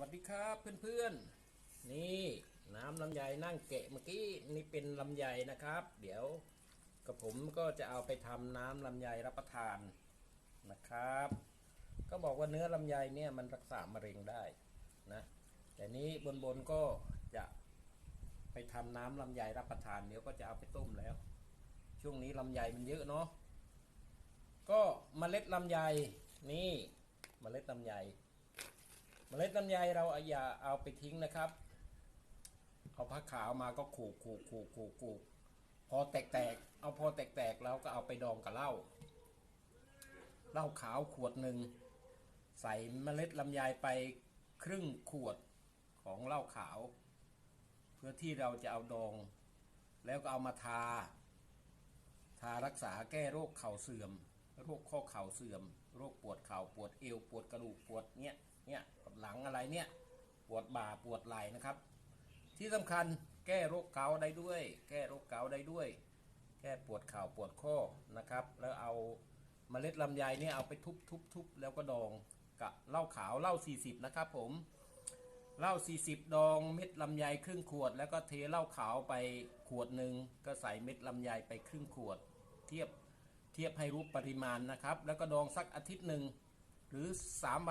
วัสดีครับเพื่อนๆ นี่น้ำลำไยนั่งเกะเมื่อกี้นี่เป็นลำไยนะครับ เดี๋ยวกับผมก็จะเอาไปทำน้ำลำไยรับประทานนะครับ ก็บอกว่าเนื้อลำไยเนี่ยมันรักษามะเร็งได้นะแต่นี้บนๆก็จะไปทำน้ำลำไยรับประทานเดี๋ยวก็จะเอาไปต้มแล้ว ช่วงนี้ลำไยมันเยอะเนาะก็เมล็ดลำไยนี่เมล็ดลำไย เมล็ดลำไยเราอย่าเอาไปทิ้งนะครับ เอาผ้าขาวมาก็ขูดขูดขูดขูดขูดพอแตกๆเอาพอแตกๆแล้วก็เอาไปดองกับเหล้าเหล้าขาวขวดหนึ่งใส่เมล็ดลำไยไปครึ่งขวดของเหล้าขาว เพื่อที่เราจะเอาดอง แล้วก็เอามาทา ทารักษาแก้โรคเข่าเสื่อม โรคข้อเข่าเสื่อม โรคปวดเข่าปวดเอวปวดกระดูกปวดเนี้ย อะไรเนี่ย ปวดบ่าปวดไหล่นะครับ ที่สำคัญแก้โรคเกาต์ได้ด้วย แก้โรคเกาต์ได้ด้วย แก้ปวดเข่าปวดข้อนะครับ แล้วเอาเมล็ดลำไยเนี่ยเอาไปทุบทุบทุบแล้วก็ดองกับเหล้าขาวเหล้า 40 นะครับผมเหล้า 40 ดองเม็ดลำไยครึ่งขวด แล้วก็เทเหล้าขาวไปขวดหนึ่งก็ใส่เม็ดลำไยไปครึ่งขวด เทียบเทียบให้รู้ปริมาณนะครับ แล้วก็ดองสักอาทิตย์หนึ่งหรือ 3 วัน